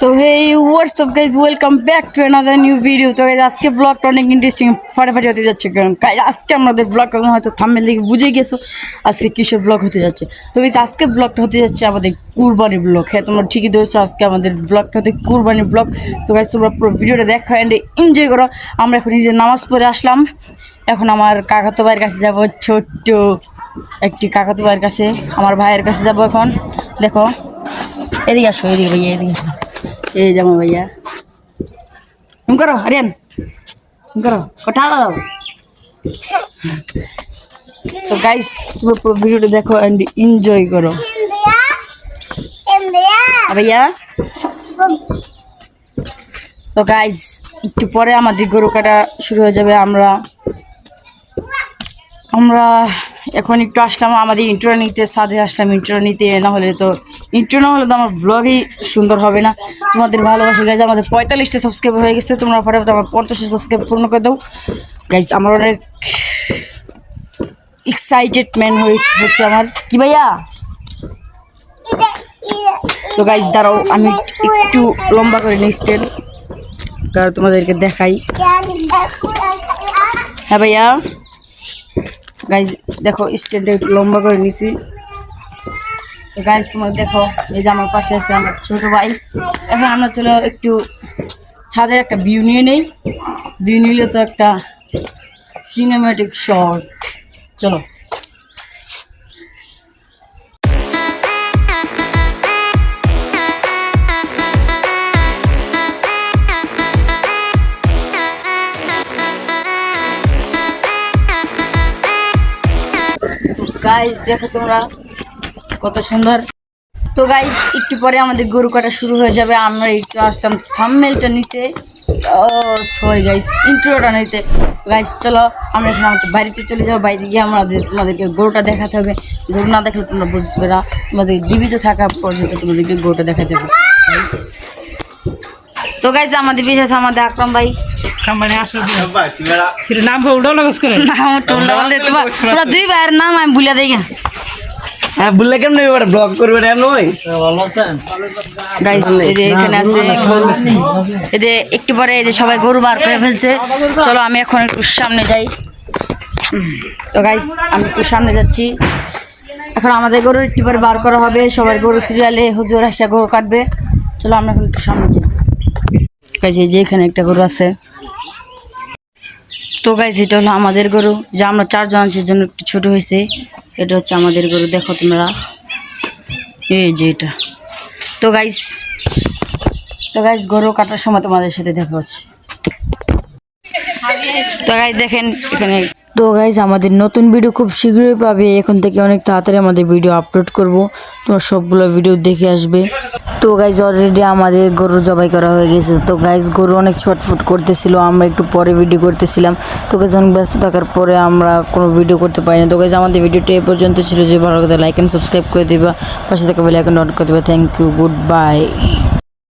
তো hey WhatsApp guys welcome back to another new video তো guys আজকে ব্লগটা অনেক ইন্টারেস্টিং ফাটাফাটি হতে যাচ্ছে। কারণ আজকে আমাদের ব্লগটা হয়তো থাম্বেল দেখে বুঝে গেছো আজকে কিসের ব্লগ হতে যাচ্ছে। তো গাইজ আজকে ব্লগটা হতে যাচ্ছে আমাদের কুরবানি ব্লগ হ্যাঁ তোমরা ঠিকই ধরেছো, আজকে আমাদের ব্লগটা হতে কুরবানি ব্লগ তো গাইজ তোমরা পুরো ভিডিওটা দেখো অ্যান্ড এনজয় করো। আমরা এখন নিজে নামাজ পড়ে আসলাম। এখন আমার কাকাতো ভাইয়ের কাছে যাব, ছোট্ট একটি কাকাতো ভাইয়ের কাছে। আমার ভাইয়ের কাছে যাব এখন। দেখো, এদিকে আসো, এদিকে ভাইয়া, এদিকে এই যাব ভাইয়া। তুমি করো, আরিয়ান। তুমি করো, কথা তো গাইস তুমি পুরো ভিডিওটা দেখো অ্যান্ড এনজয় করো। ভাইয়া? তো গাইস একটু পরে আমাদের গরু কাটা শুরু হয়ে যাবে, আমরা আমরা এখন একটু আসলাম, আমাদের ইন্টারো নিতে, সাথে আসলাম ইন্টারো নিতে, না হলে তো ইন্টারো না হলে তো আমার ব্লগই সুন্দর হবে না। তোমাদের ভালোবাসা গাইজ আমাদের পঁয়তাল্লিশটা সাবস্ক্রাইব হয়ে গেছে। তোমরা ফটাফট আমার পঞ্চাশটা সাবস্ক্রাইব পূর্ণ করে দাও। গাইজ আমার অনেক এক্সাইটেড ম্যান হচ্ছে আমার। কি ভাইয়া? তো গাইজ দাঁড়াও, আমি একটু লম্বা করে নিই স্টেল কারণ তোমাদেরকে দেখাই। হ্যাঁ ভাইয়া। গাইজ দেখো স্ট্যান্ডে একটু লম্বা করে নিছি। গাইজ তোমার দেখো, এই যে আমার পাশে আছে আমার ছোট ভাই। এখন আমরা চলো একটু ছাদের একটা ভিউ নিয়ে নেই। ভিউ নিলে তো একটা সিনেমেটিক শট চলো। গাইজ দেখো তোমরা কত সুন্দর। তো গাইজ একটু পরে আমাদের গরু কাটা শুরু হয়ে যাবে। আমরা একটু আসলাম থামমেলটা নিতে। ও সরি গাইজ ইন্ট্রোটা নিতে। গাইজ চলো আমরা এখন আমাদের বাড়িতে চলে যাব। বাড়িতে গিয়ে আমাদের তোমাদেরকে গরুটা দেখাতে হবে। গরু না দেখলে তোমরা বুঝতে পারা তোমাদের জীবিত থাকা পর্যন্ত তোমাদেরকে গরুটা দেখাতে হবে। তো গাইজ আমাদের বিশেষ আমাদের আকরাম ভাই। কোম্পানি আসো। ফির নাম উল্টো লগস করে? নাম টোলা তোমরা দুই ভাইয়ের নাম আমি ভুলে দেখি হ্যাঁ বললে কেমন এবার ব্লগ করবে না নয় গাইস এই যে এখানে আছে গরু এই যে একটু পরে এই যে সবাই গরু বার করে ফেলছে। চলো আমি এখন একটু সামনে যাই। তো গাইস আমি একটু সামনে যাচ্ছি। এখন আমাদের গরু একটু পরে বার করা হবে। সবার গরু সিরিয়ালে হুজুর আসা গরু কাটবে। চলো আমরা এখন একটু সামনে যাই। গাইস এই যে এখানে একটা গরু আছে। তো গাইস এটা হলো আমাদের গরু। যা আমরা চারজন আছি জন্য একটু ছোট হয়েছে। এটা হচ্ছে আমাদের গরু, দেখো তোমরা। এই যে এটা। তো গাইস তো গাইস গরু কাটার সময় তোমাদের সাথে দেখা হচ্ছে। তো গাইস দেখেন এখানে তো গাইজ আমাদের নতুন ভিডিও খুব শীঘ্রই পাবে। এখন থেকে অনেক তাড়াতাড়ি আমাদের ভিডিও আপলোড করব। তোমার সবগুলো ভিডিও দেখে আসবে। তো গাইজ অলরেডি আমাদের গরু জবাই করা হয়ে গেছে। তো গাইজ গরু অনেক ছটফট করতেছিল। আমরা একটু পরে ভিডিও করতেছিলাম। তো গাইজ অনেক ব্যস্ত থাকার পরে আমরা কোনো ভিডিও করতে পারি না তো গাইজ আমাদের ভিডিওটা এ পর্যন্ত ছিল। যে ভালো কথা লাইক অ্যান্ড সাবস্ক্রাইব করে দেবা। পাশে থেকে বেল আইকন অন করে দেবা। Thank you good bye